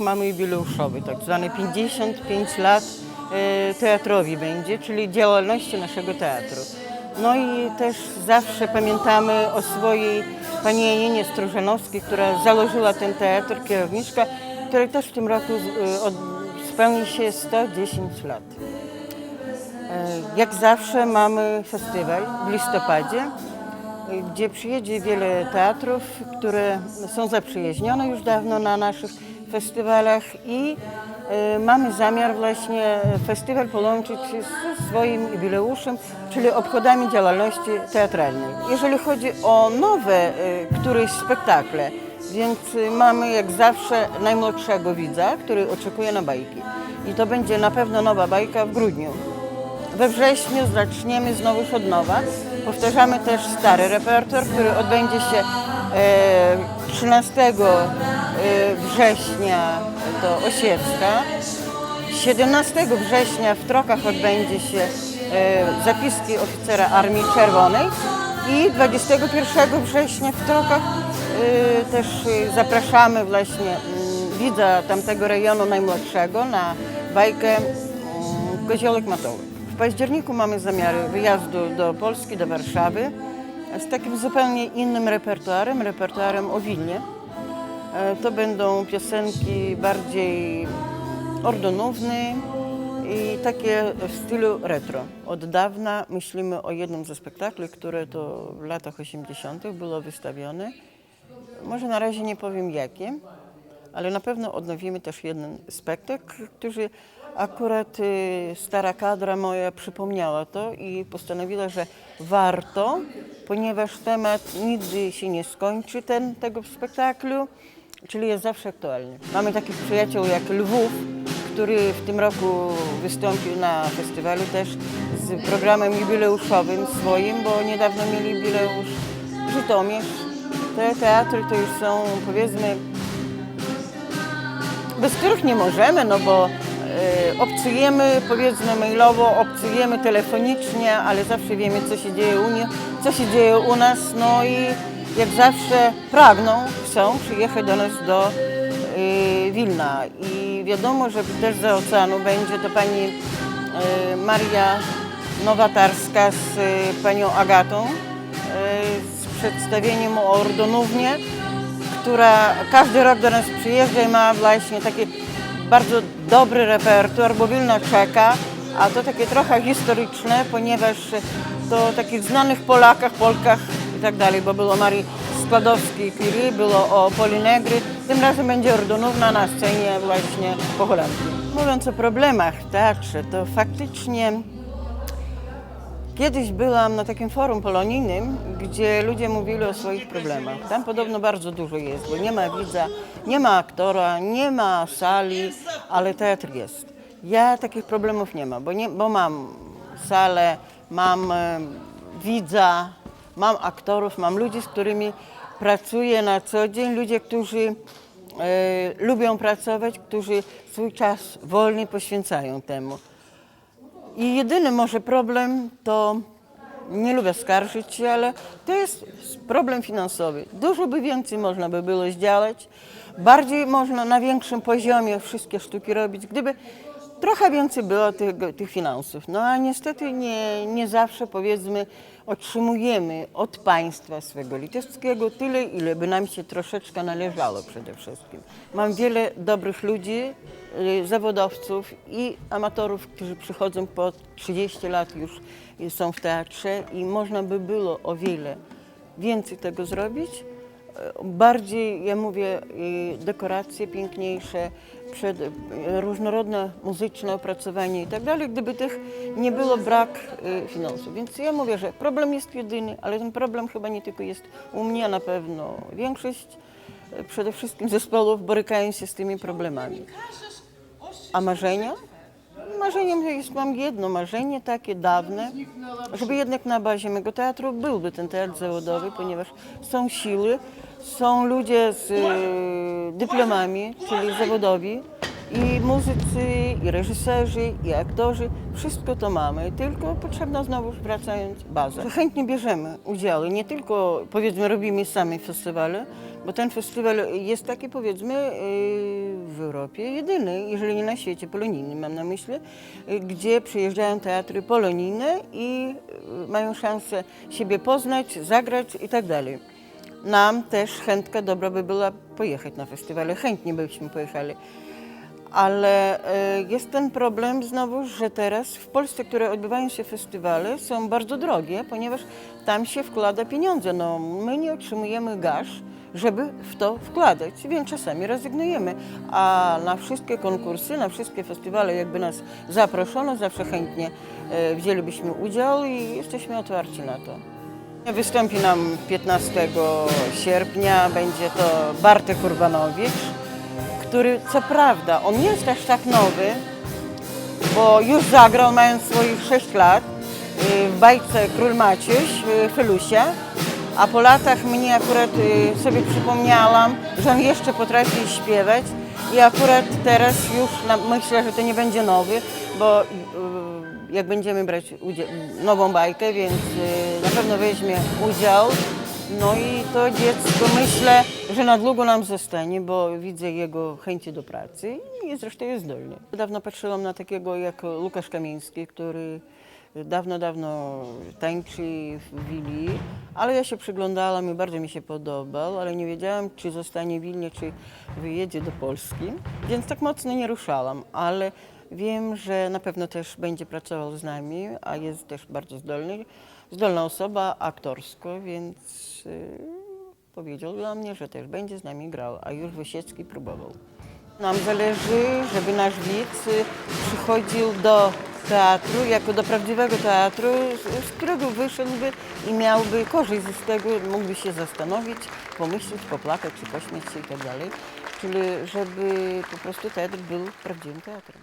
mamy jubileuszowy, tak zwany 55 lat e, teatrowi będzie, czyli działalności naszego teatru. No i też zawsze pamiętamy o swojej pani Janinie Stróżanowskiej, która założyła ten teatr, kierowniczka, której też w tym roku od, spełni się 110 lat. E, Jak zawsze mamy festiwal w listopadzie, gdzie przyjedzie wiele teatrów, które są zaprzyjaźnione już dawno na naszych festiwalach i e, mamy zamiar właśnie festiwal połączyć ze swoim jubileuszem, czyli obchodami działalności teatralnej. Jeżeli chodzi o nowe e, któreś spektakle, więc mamy jak zawsze najmłodszego widza, który oczekuje na bajki. I to będzie na pewno nowa bajka w grudniu. We wrześniu zaczniemy znowu od nowa. Powtarzamy też stary repertuar, który odbędzie się e, 13 e, września to Osiecka. 17 września w Trokach odbędzie się e, zapiski oficera Armii Czerwonej i 21 września w Trokach e, też zapraszamy właśnie mm, widza tamtego rejonu najmłodszego na bajkę mm, Koziołek Matołek. W październiku mamy zamiary wyjazdu do Polski, do Warszawy z takim zupełnie innym repertuarem, repertuarem o Wilnie. E, To będą piosenki bardziej ordonówne i takie w stylu retro. Od dawna myślimy o jednym ze spektakli, które to w latach 80. było wystawione. Może na razie nie powiem jakie, ale na pewno odnowimy też jeden spektakl, który akurat y, stara kadra moja przypomniała to i postanowiła, że warto, ponieważ temat nigdy się nie skończy ten, tego spektaklu, czyli jest zawsze aktualny. Mamy takich przyjaciół jak Lwów, który w tym roku wystąpił na festiwalu też z programem jubileuszowym swoim, bo niedawno mieli jubileusz Żytomierz. Te teatry to już są powiedzmy bez których nie możemy, no bo e, obcujemy powiedzmy mailowo, obcujemy telefonicznie, ale zawsze wiemy, co się dzieje u nich, co się dzieje u nas, no i jak zawsze pragną, chcą przyjechać do nas do e, Wilna. I wiadomo, że też za oceanu będzie to pani e, Maria Nowatarska z e, panią Agatą z przedstawieniem o Ordonównie która każdy rok do nas przyjeżdża i ma właśnie taki bardzo dobry repertuar, bo Wilno czeka, a to takie trochę historyczne, ponieważ to takich znanych Polakach, Polkach i tak dalej, bo było Marii Składowskiej-Curie, było o Polinegry, tym razem będzie Ordonówna na scenie właśnie po. Mówiąc o problemach w teatrze, to faktycznie Kiedyś byłam na takim forum polonijnym, gdzie ludzie mówili o swoich problemach. Tam podobno bardzo dużo jest, bo nie ma widza, nie ma aktora, nie ma sali, ale teatr jest. Ja takich problemów nie mam, bo, nie, bo mam salę, mam e, widza, mam aktorów, mam ludzi, z którymi pracuję na co dzień, ludzie, którzy e, lubią pracować, którzy swój czas wolny poświęcają temu. I jedyny może problem to, nie lubię skarżyć się, ale to jest problem finansowy. Dużo by więcej można by było zdziałać, bardziej można na większym poziomie wszystkie sztuki robić, gdyby trochę więcej było tych, tych finansów. No a niestety nie, nie zawsze powiedzmy otrzymujemy od państwa swego litewskiego tyle, ile by nam się troszeczkę należało przede wszystkim. Mam wiele dobrych ludzi, y, zawodowców i amatorów, którzy przychodzą po 30 lat już są w teatrze i można by było o wiele więcej tego zrobić. E, Bardziej, ja mówię, y, dekoracje piękniejsze, przed, y, różnorodne muzyczne opracowanie i tak dalej, gdyby tych nie było brak y, finansów. Więc ja mówię, że problem jest jedyny, ale ten problem chyba nie tylko jest u mnie, na pewno większość y, przede wszystkim zespołów borykają się z tymi problemami. A marzenia? Marzeniem jest, mam jedno marzenie takie dawne, żeby jednak na bazie mego teatru byłby ten teatr zawodowy, ponieważ są siły, są ludzie z e, dyplomami, czyli zawodowi, I muzycy, i reżyserzy, i aktorzy, wszystko to mamy, tylko potrzebna znowu wracając baza. Chętnie bierzemy udział, nie tylko powiedzmy robimy sami festiwale, bo ten festiwal jest taki powiedzmy yy, w Europie jedyny, jeżeli nie na świecie polonijny mam na myśli, yy, gdzie przyjeżdżają teatry polonijne i yy, mają szansę siebie poznać, zagrać i tak dalej. Nam też chętka dobra by była pojechać na festiwale, chętnie byśmy pojechali. Ale e, jest ten problem znowu, że teraz w Polsce, które odbywają się festiwale, są bardzo drogie, ponieważ tam się wkłada pieniądze. No, my nie otrzymujemy gaż, żeby w to wkładać, więc czasami rezygnujemy. A na wszystkie konkursy, na wszystkie festiwale, jakby nas zaproszono, zawsze chętnie e, wzięlibyśmy udział i jesteśmy otwarci na to. Wystąpi nam 15 sierpnia, będzie to Bartek Urbanowicz, który co prawda, on nie jest aż tak nowy, bo już zagrał mając swoich 6 lat y, w bajce Król Maciuś y, Felusia, a po latach mnie akurat y, sobie przypomniałam, że on jeszcze potrafi śpiewać i akurat teraz już myślę, że to nie będzie nowy, bo jak będziemy brać nową bajkę, więc na pewno weźmie udział. No i to dziecko myślę, że na długo nam zostanie, bo widzę jego chęci do pracy i zresztą jest zdolny. Dawno patrzyłam na takiego jak Łukasz Kamieński, który dawno, dawno tańczy w Willi, ale ja się przyglądałam i bardzo mi się podobał, ale nie wiedziałam, czy zostanie w Wilnie, czy wyjedzie do Polski, więc tak mocno nie ruszałam, ale wiem, że na pewno też będzie pracował z nami, a jest też bardzo zdolny, zdolna osoba aktorsko, więc y, powiedział dla mnie, że też będzie z nami grał, a już Wysiecki próbował. Nam zależy, żeby nasz widz y, przychodził do teatru, jako do prawdziwego teatru, z- którego wyszedłby i miałby korzyść z tego, mógłby się zastanowić, pomyśleć, popłakać czy pośmiać się i tak dalej. Czyli żeby po prostu teatr był prawdziwym teatrem.